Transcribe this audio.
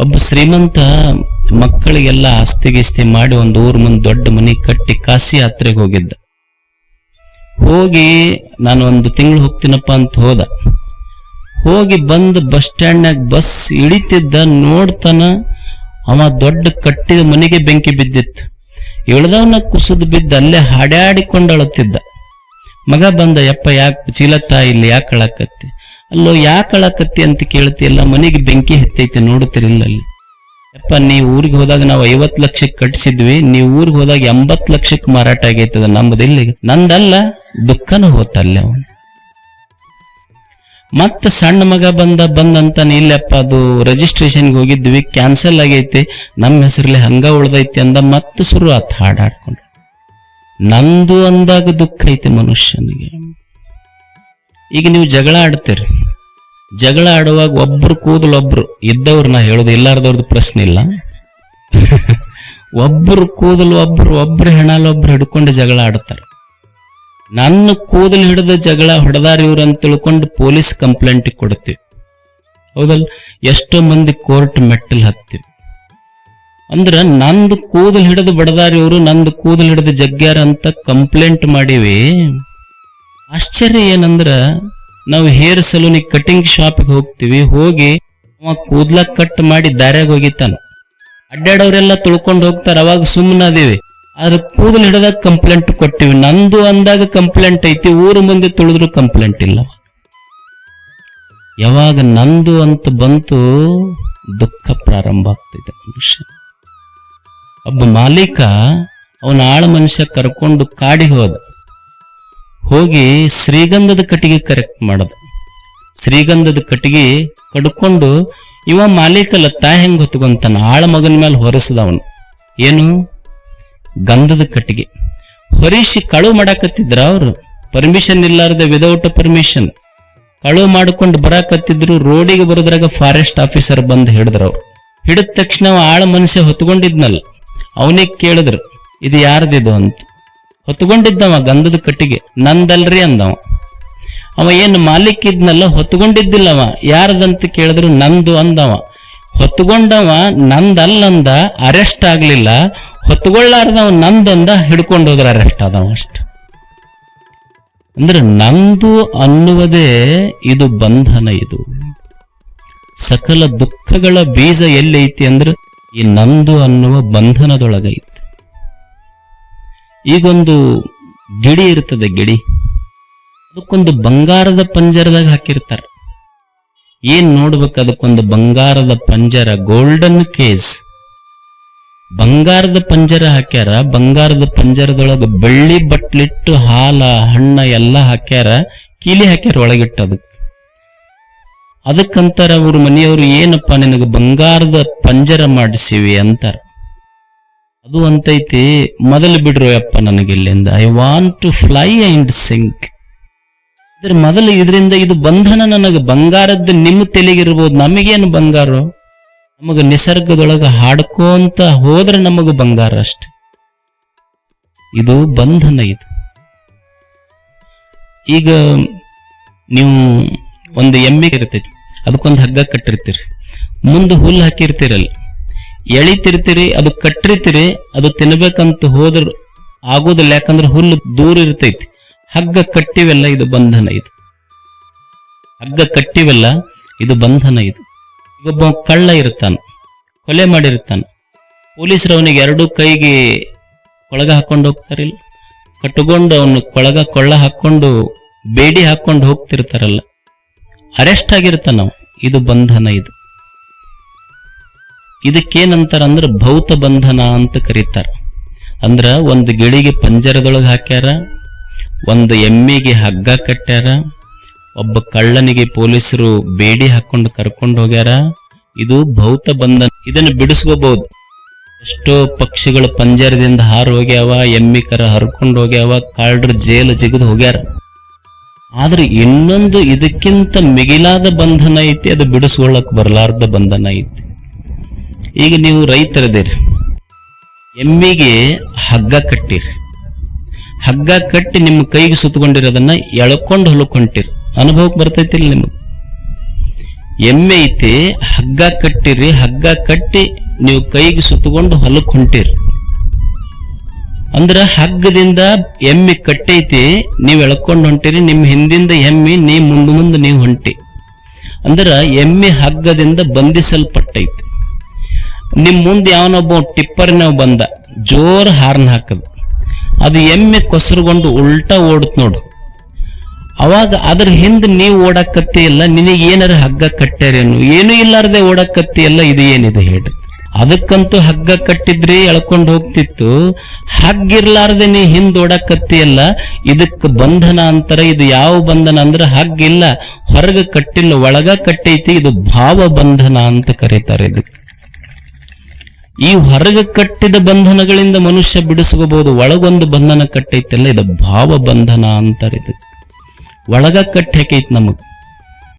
ಒಬ್ಬ ಶ್ರೀಮಂತ ಮಕ್ಕಳಿಗೆಲ್ಲ ಆಸ್ತಿ ಗಿಸ್ತಿ ಮಾಡಿ ಒಂದು ಊರ್ ಮುಂದೆ ದೊಡ್ಡ ಮನೆ ಕಟ್ಟಿ ಕಾಶಿ ಯಾತ್ರೆಗೆ ಹೋಗಿದ್ದ. ಹೋಗಿ ನಾನು ಒಂದು ತಿಂಗಳು ಹೋಗ್ತೀನಪ್ಪ ಅಂತ ಹೋದ. ಹೋಗಿ ಬಂದು ಬಸ್ ಸ್ಟ್ಯಾಂಡ್ನಾಗ ಬಸ್ ಇಳಿತಿದ್ದ, ನೋಡ್ತಾನ ಅವ ದೊಡ್ಡ ಕಟ್ಟಿದ ಮನೆಗೆ ಬೆಂಕಿ ಬಿದ್ದಿತ್ತು. ಇಳ್ದವನ ಕುಸಿದು ಬಿದ್ದ, ಅಲ್ಲೇ ಹಾಡ್ಯಾಡಿಕೊಂಡು ಅಳುತ್ತಿದ್ದ ಮಗ ಬಂದ, ಯಪ್ಪ, ಯಾಕೆ ಚೀಲತ್ತಾ ಇಲ್ಲಿ? ಯಾಕೆ ಅಳಕತ್ತಿ ಅಲ್ಲೋ ಯಾಕೆ ಅಳಕತ್ತಿ ಅಂತ ಕೇಳ್ತಿಯಲ್ಲ, ಮನೆಗೆ ಬೆಂಕಿ ಹತ್ತೈತಿ ನೋಡ್ತಿರಿಲ್ಲ ಅಲ್ಲಿ ಯಪ್ಪ, ನೀವು ಊರಿಗೆ ಹೋದಾಗ ನಾವು ಐವತ್ ಲಕ್ಷಕ್ಕೆ ಕಟ್ಸಿದ್ವಿ, ನೀವು ಊರಿಗೆ ಹೋದಾಗ ಎಂಬತ್ತು ಲಕ್ಷಕ್ಕೆ ಮಾರಾಟ ಆಗೈತದ ನಮ್ಮದಿಲ್ಲಿ ನಂದಲ್ಲ, ದುಃಖನ ಹೋತಲ್ಲ ಅವನು. ಮತ್ತೆ ಸಣ್ಣ ಮಗ ಬಂದ ಬಂದಂತಾನೆ ಇಲ್ಲಪ್ಪ, ಅದು ರಿಜಿಸ್ಟ್ರೇಷನ್ಗೆ ಹೋಗಿದ್ವಿ ಕ್ಯಾನ್ಸಲ್ ಆಗೈತಿ ನಮ್ಮ ಹೆಸರಲ್ಲಿ ಹಂಗ ಉಳ್ದೈತಿ ಅಂದ ಮತ್ತೆ ಶುರು ಆತ ಹಾಡಾಡ್ಕೊಂಡು ನಂದು ಅಂದಾಗ ದುಃಖ ಐತಿ ಮನುಷ್ಯನಿಗೆ. ಈಗ ನೀವು ಜಗಳ ಆಡ್ತೀರಿ. ಜಗಳ ಆಡುವಾಗ ಒಬ್ರು ಕೂದಲು ಒಬ್ರು. ಇದ್ದವ್ರು ನಾ ಹೇಳೋದು ಇಲ್ಲಾರ್ದವ್ರದ್ದು ಪ್ರಶ್ನೆ ಇಲ್ಲ. ಒಬ್ರು ಕೂದಲು ಒಬ್ರು ಒಬ್ರು ಹೆಣಲ್ ಒಬ್ರು ಹಿಡ್ಕೊಂಡು ಜಗಳ ಆಡ್ತಾರೆ. ನನ್ನ ಕೂದಲು ಹಿಡಿದ ಜಗಳ ಹೊಡೆದಾರ ಇವ್ರು ಅಂತ ತಿಳ್ಕೊಂಡು ಪೊಲೀಸ್ ಕಂಪ್ಲೇಂಟ್ ಕೊಡ್ತೀವಿ. ಹೌದಲ್ ಎಷ್ಟೋ ಮಂದಿ ಕೋರ್ಟ್ ಮೆಟ್ಟಲ್ ಹತ್ತೀವಿ. ಅಂದ್ರೆ ನಂದು ಕೂದಲು ಹಿಡಿದು ಬಡದಾರಿ ಇವರು, ನಂದು ಕೂದಲು ಹಿಡಿದು ಜಗ್ಗ್ಯಾರ ಅಂತ ಕಂಪ್ಲೇಂಟ್ ಮಾಡೀವಿ. ಆಶ್ಚರ್ಯ ಏನಂದ್ರ ನಾವು ಹೇರ್ ಸಲೂನಿಗೆ ಕಟಿಂಗ್ ಶಾಪಿಗೆ ಹೋಗ್ತೀವಿ, ಹೋಗಿ ಅವ ಕೂದ್ಲ ಕಟ್ ಮಾಡಿ ದಾರ್ಯಾಗ ಹೋಗಿತ್ತಾನ. ಅಡ್ಡಾಡೋರೆಲ್ಲ ತುಳ್ಕೊಂಡು ಹೋಗ್ತಾರ, ಅವಾಗ ಸುಮ್ಮನೆ ಅದೀವಿ ಆದ್ರೆ ಕೂದಲು ಹಿಡಿದಾಗ ಕಂಪ್ಲೇಂಟ್ ಕೊಟ್ಟಿವಿ. ನಂದು ಅಂದಾಗ ಕಂಪ್ಲೇಂಟ್ ಐತಿ, ಊರು ಮುಂದೆ ತುಳಿದ್ರು ಕಂಪ್ಲೇಂಟ್ ಇಲ್ಲ ಯಾವಾಗ ನಂದು ಅಂತ ಬಂತು, ದುಃಖ ಪ್ರಾರಂಭ ಆಗ್ತೈತೆ ಮನುಷ್ಯ. ಒಬ್ಬ ಮಾಲೀಕ ಅವನ ಆಳ ಮನುಷ್ಯ ಕರ್ಕೊಂಡು ಕಾಡಿಗೆ ಹೋದ. ಹೋಗಿ ಶ್ರೀಗಂಧದ ಕಟ್ಟಿಗೆ ಕರೆಕ್ಟ್ ಮಾಡದ. ಶ್ರೀಗಂಧದ ಕಟ್ಟಿಗೆ ಕಡ್ಕೊಂಡು ಇವ ಮಾಲೀಕಲ್ಲ ತಾ ಹೆಂಗ್ ಹೊತ್ಕೊಂತಾನ? ಆಳ ಮಗನ ಮೇಲೆ ಹೊರಿಸದ ಅವನು ಏನು? ಗಂಧದ ಕಟ್ಟಿಗೆ. ಹೊರಿಸಿ ಕಳುವು ಮಾಡಾಕತ್ತಿದ್ರ ಅವರು. ಪರ್ಮಿಷನ್ ಇಲ್ಲಾರ್ದೆ ವಿದೌಟ್ ಪರ್ಮಿಷನ್ ಕಳುವು ಮಾಡ್ಕೊಂಡು ಬರಾಕತ್ತಿದ್ರು, ರೋಡಿಗೆ ಬರೋದ್ರಾಗ ಫಾರೆಸ್ಟ್ ಆಫೀಸರ್ ಬಂದು ಹಿಡಿದ್ರ ಅವ್ರು. ಹಿಡಿದ ತಕ್ಷಣ ಆಳ ಮನುಷ್ಯ ಹೊತ್ಕೊಂಡಿದ್ನಲ್ಲ. ಅವನಿಗೆ ಕೇಳಿದ್ರು, ಇದು ಯಾರ್ದಿದು? ಅಂತ. ಹೊತ್ಕೊಂಡಿದ್ದವ ಗಂಧದ ಕಟ್ಟಿಗೆ. ನಂದಲ್ರಿ ಅಂದವ. ಅವ ಏನು ಮಾಲೀಕ್ ಇದ್ನಲ್ಲ ಹೊತ್ಕೊಂಡಿದ್ದಿಲ್ಲವ ಯಾರದಂತ ಕೇಳಿದ್ರು ನಂದು ಅಂದವ. ಹೊತ್ಕೊಂಡವ ನಂದಲ್ಲಂದ ಅರೆಸ್ಟ್ ಆಗ್ಲಿಲ್ಲ. ಹೊತ್ಕೊಳ್ಳಾರ್ದವ ನಂದಂದ ಹಿಡ್ಕೊಂಡು ಹೋದ್ರ ಅರೆಸ್ಟ್ ಆದವ ಅಷ್ಟ. ಅಂದ್ರೆ ನಂದು ಅನ್ನುವುದೇ ಇದು ಬಂಧನ ಇದು. ಸಕಲ ದುಃಖಗಳ ಬೀಜ ಎಲ್ಲೈತಿ ಅಂದ್ರೆ ಈ ನಂದು ಅನ್ನುವ ಬಂಧನದೊಳಗೈತಿ. ಈಗೊಂದು ಗಿಡಿ ಇರ್ತದೆ ಗಿಡಿ. ಅದಕ್ಕೊಂದು ಬಂಗಾರದ ಪಂಜರದಾಗ ಹಾಕಿರ್ತಾರ. ಏನ್ ನೋಡ್ಬೇಕು ಅದಕ್ಕೊಂದು ಬಂಗಾರದ ಪಂಜರ? ಗೋಲ್ಡನ್ ಕೇಸ್ ಬಂಗಾರದ ಪಂಜರ ಹಾಕ್ಯಾರ, ಬಂಗಾರದ ಪಂಜರದೊಳಗ ಬೆಳ್ಳಿ ಬಟ್ಲಿಟ್ಟು ಹಾಲ, ಹಣ್ಣ ಎಲ್ಲ ಹಾಕ್ಯಾರ, ಕೀಲಿ ಹಾಕ್ಯಾರ ಒಳಗಿಟ್ಟು ಅದಕ್ಕೆ ಅದಕ್ಕಂತಾರ ಅವ್ರ ಮನೆಯವರು ಏನಪ್ಪ ನಿನಗೆ ಬಂಗಾರದ ಪಂಜರ ಮಾಡಿಸಿವಿ ಅಂತಾರ. ಅದು ಅಂತೈತಿ, ಮೊದಲು ಬಿಡ್ರು ನನಗೆ ಇಲ್ಲಿಂದ. I want to fly and sink ಇದ್ರ ಮೊದಲು ಇದರಿಂದ ಇದು ಬಂಧನ ನನಗೆ, ಬಂಗಾರದ್ದು ನಿಮ್ಮ ತೆಲಿಗಿರ್ಬೋದು, ನಮಗೇನು ಬಂಗಾರ? ನಮಗ ನಿಸರ್ಗದೊಳಗೆ ಹಾಡ್ಕೋಂತ ಹೋದ್ರೆ ನಮಗ ಬಂಗಾರ ಅಷ್ಟೆ. ಇದು ಬಂಧನ ಇದು. ಈಗ ನೀವು ಒಂದು ಎಮ್ಮೆ ಇರ್ತೈತಿ, ಅದಕ್ಕೊಂದು ಹಗ್ಗ ಕಟ್ಟಿರ್ತೀರಿ. ಮುಂದೆ ಹುಲ್ಲು ಹಾಕಿರ್ತೀರಲ್ಲ ಎಳಿತಿರ್ತೀರಿ, ಅದು ಕಟ್ಟಿರ್ತೀರಿ ಅದು ತಿನ್ಬೇಕಂತ ಹೋದ್ರ ಆಗೋದಿಲ್ಲ, ಯಾಕಂದ್ರೆ ಹುಲ್ಲು ದೂರ ಇರ್ತೈತಿ. ಹಗ್ಗ ಕಟ್ಟಿವೆಲ್ಲ, ಇದು ಬಂಧನ ಇದು. ಹಗ್ಗ ಕಟ್ಟಿವೆಲ್ಲ, ಇದು ಬಂಧನ ಇದು. ಒಬ್ಬ ಕಳ್ಳ ಇರ್ತಾನ, ಕೊಲೆ ಮಾಡಿರ್ತಾನ. ಪೊಲೀಸರು ಅವನಿಗೆ ಎರಡೂ ಕೈಗೆ ಕೊಳಗ ಹಾಕೊಂಡು ಹೋಗ್ತಾರಿಲ್ಲ. ಕಟ್ಟುಕೊಂಡು ಅವನು ಕೊಳಗ, ಕೊಳ್ಳ ಹಾಕೊಂಡು ಬೇಡಿ ಹಾಕೊಂಡು ಹೋಗ್ತಿರ್ತಾರಲ್ಲ. ಅರೆಸ್ಟ್ ಆಗಿರ್ತಾನ. ಇದು ಬಂಧನ ಇದು. ಇದಕ್ಕೇನಂತಾರ ಅಂದ್ರೆ ಭೌತ ಬಂಧನ ಅಂತ ಕರೀತಾರ. ಅಂದ್ರ ಒಂದು ಗಿಳಿಗೆ ಪಂಜರದೊಳಗೆ ಹಾಕ್ಯಾರ, ಒಂದು ಎಮ್ಮೆಗೆ ಹಗ್ಗ ಕಟ್ಟ್ಯಾರ, ಒಬ್ಬ ಕಳ್ಳನಿಗೆ ಪೊಲೀಸರು ಬೇಡಿ ಹಾಕೊಂಡು ಕರ್ಕೊಂಡು ಹೋಗ್ಯಾರ. ಇದು ಭೌತ ಬಂಧನ. ಇದನ್ನು ಬಿಡಿಸ್ಕೋಬಹುದು ಎಷ್ಟೋ ಪಕ್ಷಿಗಳು ಪಂಜರದಿಂದ ಹಾರು ಹೋಗ್ಯಾವ, ಎಮ್ಮಿ ಕರ ಹರ್ಕೊಂಡು ಹೋಗ್ಯಾವ ಕಾಳ್ರ ಜೇಲ್ ಜಿಗಿದು ಹೋಗ್ಯಾರ. ಆದ್ರೆ ಇನ್ನೊಂದು ಇದಕ್ಕಿಂತ ಮಿಗಿಲಾದ ಬಂಧನ ಐತಿ, ಅದು ಬಿಡಿಸ್ಕೊಳ್ಳಕ್ ಬರಲಾರ್ದ ಬಂಧನ ಐತಿ. ಈಗ ನೀವು ರೈತರದೇರಿ. ಎಮ್ಮಿಗೆ ಹಗ್ಗ ಕಟ್ಟಿರಿ. ಹಗ್ಗ ಕಟ್ಟಿ ನಿಮ್ಮ ಕೈಗೆ ಸುತ್ತಕೊಂಡಿರೋದನ್ನ ಎಳ್ಕೊಂಡು ಹೊಲಕೊಂಡಿರಿ ಅನುಭವಕ್ಕೆ ಬರ್ತೈತಿಲ್ಲ ನಿಮಗೆ? ಎಮ್ಮೆ ಐತಿ, ಹಗ್ಗ ಕಟ್ಟಿರಿ, ಹಗ್ಗ ಕಟ್ಟಿ ನೀವು ಕೈಗೆ ಸುತ್ತಕೊಂಡು ಹೊಲಕ್ಕೆ ಹೊಂಟಿರಿ ಅಂದ್ರ ಹಗ್ಗದಿಂದ ಎಮ್ಮೆ ಕಟ್ಟೈತಿ, ನೀವು ಎಳ್ಕೊಂಡು ಹೊಂಟಿರಿ, ನಿಮ್ಮ ಹಿಂದಿಂದ ಎಮ್ಮಿ ನೀ ಮುಂದೆ ಮುಂದೆ ನೀವು ಹೊಂಟಿ. ಅಂದ್ರ ಎಮ್ಮೆ ಹಗ್ಗದಿಂದ ಬಂಧಿಸಲ್ಪಟ್ಟೈತಿ. ನಿಮ್ ಮುಂದೆ ಯಾವನೊಬ್ಬ ಟಿಪ್ಪರ್ನ ಬಂದ, ಜೋರ್ ಹಾರ್ನ್ ಹಾಕದ. ಅದು ಎಮ್ಮೆ ಕೊಸರುಗೊಂಡು ಉಲ್ಟಾ ಓಡುತ್ ನೋಡು. ಅವಾಗ ಅದ್ರ ಹಿಂದ್ ನೀವು ಓಡಾಕತ್ತಿ ಇಲ್ಲ ನಿನಗೆ ಏನಾರ ಹಗ್ಗ ಕಟ್ಟ್ಯಾರೇನು ಏನೂ ಇಲ್ಲಾರ್ದೆ ಓಡಾಕತ್ತಿ ಇಲ್ಲ ಇದು ಏನಿದೆ ಹೇಳ್ರಿ. ಅದಕ್ಕಂತೂ ಹಗ್ಗ ಕಟ್ಟಿದ್ರಿ, ಎಳ್ಕೊಂಡು ಹೋಗ್ತಿತ್ತು. ಹಗ್ಗಿರ್ಲಾರ್ದೆ ನೀ ಹಿಂದ್ ಓಡಾಕತ್ತಿ ಅಲ್ಲ ಇದಕ್ಕೆ ಬಂಧನ ಅಂತಾರ, ಇದು ಯಾವ ಬಂಧನ ಅಂದ್ರೆ ಹಗ್ಗಿಲ್ಲ ಹೊರಗ ಕಟ್ಟಿಲ್ಲ, ಒಳಗ ಕಟ್ಟೈತಿ, ಇದು ಭಾವ ಬಂಧನ ಅಂತ ಕರೀತಾರೆ ಇದಕ್ಕೆ ಈ ಹೊರಗ ಕಟ್ಟಿದ ಬಂಧನಗಳಿಂದ ಮನುಷ್ಯ ಬಿಡಿಸ್ಕೋಬಹುದು ಒಳಗೊಂದು ಬಂಧನ ಕಟ್ಟೈತಲ್ಲ, ಇದು ಭಾವ ಬಂಧನ ಅಂತಾರೆ ಇದಕ್ಕೆ ಒಳಗ ಕಟ್ಟಿ ಹಾಕೈತಿ ನಮಗ್.